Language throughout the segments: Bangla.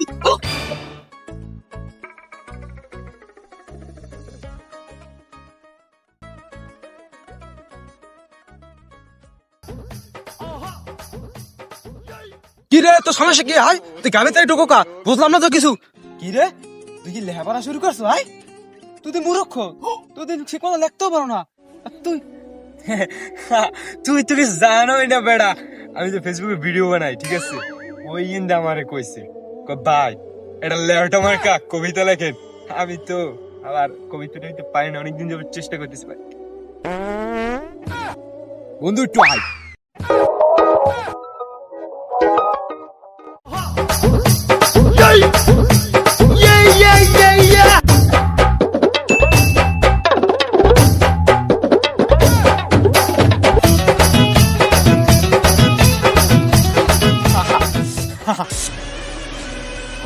কি রে তোর সমস্যা কি? হাই, তুই গাড়ি তাই ঢুকো কা? বুঝলাম না তো কিছু। কি রে তুই কি শুরু করছ, হাই? তুই তো মূর্খ। তুই দিন ঠিক লিখতেও পারো না। তুই? তুই তুই জানোই না বেড়া। আমি তো ফেসবুকে ভিডিও বানাই, ঠিক আছে? ওই ইন্দা আমারে কইছে। ভাই, এটা লেওটা আমার কাক কবিতা লেখেন আমি তো আবার কবিতাটা হইতে পারি না, অনেকদিন যাবত চেষ্টা করতেছি ভাই। বন্ধু, একটু আয়।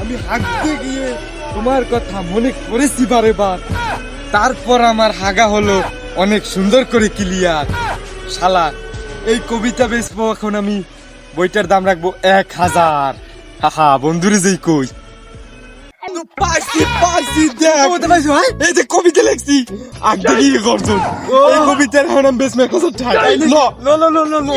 আমি হাঁকতে গিয়ে তোমার কথা মনে করেছি বারে বার। তারপর আমার হাগা হলো অনেক সুন্দর করে ক্লিয়ার। শালা এই কবিতা বেচবো এখন আমি। বইটার দাম রাখব এক হাজার। হাহা বন্ধুরে যেই কই। পাইছি পাইছি দেখ। কবিতা পাইছো, হ্যাঁ? এই যে কবিতা লিখছি। আগে কি করছ? এই কবিতার ল। ল ল ল ল।